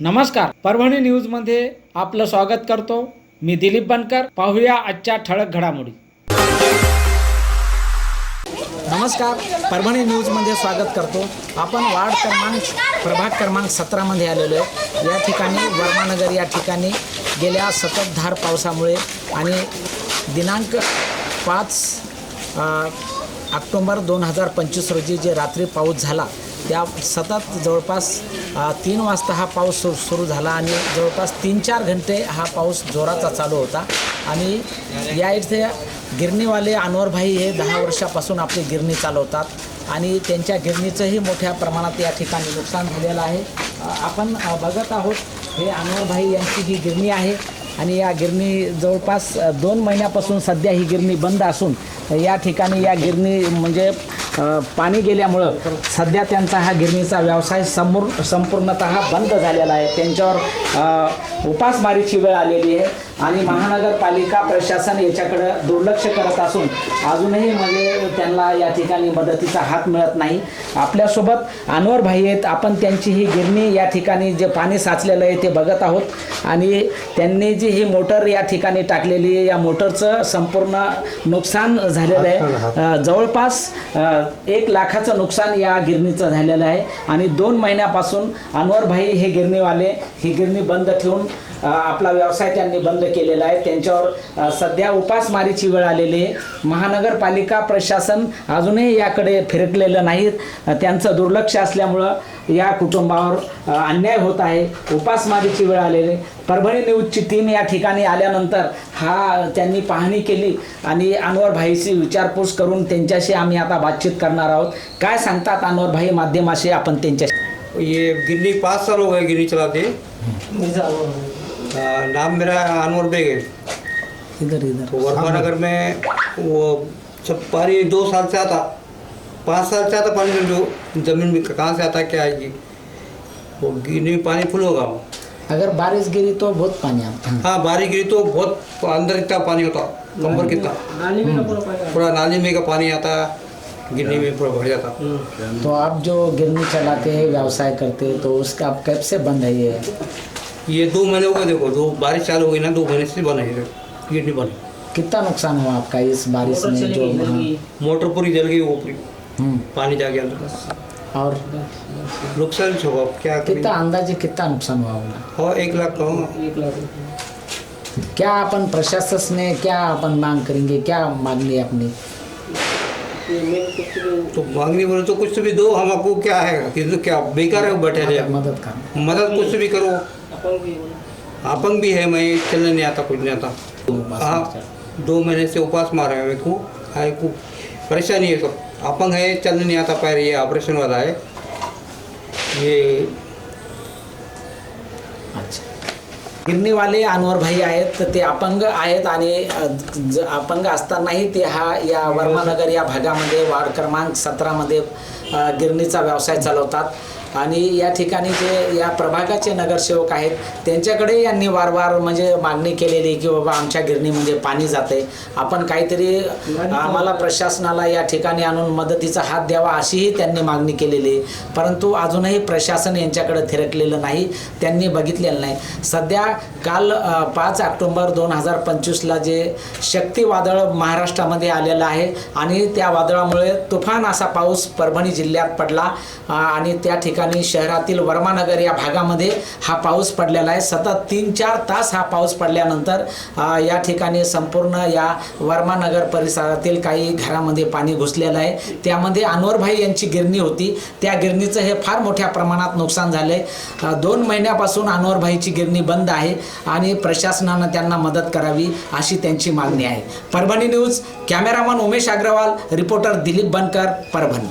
नमस्कार. परभणी न्यूजमध्ये आपलं स्वागत करतो. मी दिलीप बनकर. पाहूया आजच्या ठळक घडामोडी. नमस्कार. परभणी न्यूजमध्ये स्वागत करतो. आपण वार्ड क्रमांक प्रभाग क्रमांक सतरामध्ये आलेलो आहे. या ठिकाणी वर्मानगर या ठिकाणी गेल्या सततधार पावसामुळे आणि दिनांक पाच ऑक्टोंबर दोन हजार पंचवीस रोजी जे रात्री पाऊस झाला त्या सतत जवळपास तीन वाजता हा पाऊस सुरू सुरू झाला आणि जवळपास तीन चार घंटे हा पाऊस जोराचा चालू होता. आणि या इथे गिरणीवाले अनवरभाई हे दहा वर्षापासून आपली गिरणी चालवतात आणि त्यांच्या गिरणीचंही मोठ्या प्रमाणात या ठिकाणी नुकसान झालेलं आहे. आपण बघत आहोत हे अनवरभाई यांची ही गिरणी आहे. आणि या गिरणी जवळपास दोन महिन्यापासून सध्या ही गिरणी बंद असून या ठिकाणी या गिरणी म्हणजे पाणी गेल्यामुळं सध्या त्यांचा हा गिरणीचा व्यवसाय समूर संपूर्णत बंद झालेला आहे. त्यांच्यावर उपासमारीची वेळ आलेली आहे. आणि महानगरपालिका प्रशासन याच्याकडं दुर्लक्ष करत असून अजूनही म्हणजे त्यांना या ठिकाणी मदतीचा हात मिळत नाही. आपल्यासोबत अनवर भाई आहेत. आपण त्यांची ही गिरणी या ठिकाणी जे पाणी साचलेलं आहे ते बघत आहोत. आणि त्यांनी जी ही मोटर या ठिकाणी टाकलेली आहे या मोटरचं संपूर्ण नुकसान झालेलं आहे. जवळपास एक लाखाचं नुकसान या गिरणीचं झालेलं आहे. आणि दोन महिन्यापासून अनवर भाई हे गिरणीवाले ही गिरणी बंद ठेवून आपला व्यवसाय त्यांनी बंद केलेला आहे. त्यांच्यावर सध्या उपासमारीची वेळ आलेली आहे. महानगरपालिका प्रशासन अजूनही याकडे फिरकलेलं नाही. त्यांचं दुर्लक्ष असल्यामुळं या कुटुंबावर अन्याय होत आहे. उपासमारीची वेळ आलेली आहे. परभणी न्यूजची टीम या ठिकाणी आल्यानंतर हा त्यांनी पाहणी केली आणि अनवर भाईची विचारपूस करून त्यांच्याशी आम्ही आता बातचीत करणार आहोत. काय सांगतात अनवर भाई माध्यमाशी आपण त्यांच्याशी? ये गिरनी पाँच साल हो गए गिरनी चलाते. आ, नाम मेरा अनवर बेग है। इधर इधर। तो वर्मा नगर में वो सब पानी दो साल से आता पाँच साल से आता पानी जो ज़मीन में कहाँ से आता क्या आएगी वो गिरनी में पानी फुल होगा। अगर बारिश गिरी तो बहुत पानी आता। है हाँ बारिश गिरी तो बहुत अंदर इतना पानी होता कमर कितना। पूरा नाली में का पानी आता गिरनी में पूरा भर जाता। तो आप जो गिरनी चलाते हैं व्यवसाय करते हैं तो उसका आप कब से बंद है ये? ये दो महीने हो गए देखो दो बारिश चालू हो गई ना दो महीने से बंद है गिरनी बंद। कितना नुकसान हुआ आपका इस बारिश में जो हाँ, मोटर पूरी जल गई वो पूरी। हम्म, पानी जा गया अंदर और नुकसान होगा क्या कितना अंदाजे कितना नुकसान हुआ होगा? हाँ एक लाख कहूँगा क्या अपन प्रशासन ने क्या अपन मांग करेंगे? क्या मांगनी है अपनी? तो मांगनी बोले तो कुछ भी दो हमको क्या है? कि तो क्या बेकार है बैठे मदद कर मदद कुछ भी करो। अपंग भी है मैं चलने नहीं आता कुछ नहीं आता। हाँ दो महीने से उपवास मारा है मेरे को। है को परेशानी है सब। अपंग है चलने नहीं आता पैर ये ऑपरेशन वाला है। ये अच्छा। गिरणीवाले अनवर भाई आहेत तर ते अपंग आहेत आणि अपंग असतानाही ते हा या वर्मानगर या भागामध्ये वार्ड क्रमांक सतरामध्ये गिरणीचा व्यवसाय चालवतात. आणि या ठिकाणी जे या प्रभागाचे नगरसेवक आहेत त्यांच्याकडे यांनी वारंवार म्हणजे मागणी केलेली की बाबा आमच्या गिरणीमध्ये पाणी जाते आपण काहीतरी आम्हाला प्रशासनाला या ठिकाणी आणून मदतीचा हात द्यावा अशीही त्यांनी मागणी केलेली. आहे परंतु अजूनही प्रशासन यांच्याकडे थिरकलेलं नाही त्यांनी बघितलेलं नाही. सध्या काल पाच ऑक्टोंबर दोन हजार पंचवीसला जे शक्तिवादळ महाराष्ट्रामध्ये आलेलं आहे आणि त्या वादळामुळे तुफान असा पाऊस परभणी जिल्ह्यात पडला आणि त्या ठिकाणी शहरातील वर्मानगर या भागामध्ये हा पाऊस पडलेला आहे. सतत तीन चार तास हा पाऊस पडल्यानंतर या ठिकाणी संपूर्ण या वर्मानगर परिसरातील काही घरामध्ये पाणी घुसलेलं आहे. त्यामध्ये अनवरभाई यांची गिरणी होती. त्या गिरणीचं हे फार मोठ्या प्रमाणात नुकसान झालंय. दोन महिन्यापासून अनवरभाईची गिरणी बंद आहे आणि प्रशासनानं त्यांना मदत करावी अशी त्यांची मागणी आहे. Parbhani news cameraman Umesh Agrawal reporter Dilip Bankar Parbhani.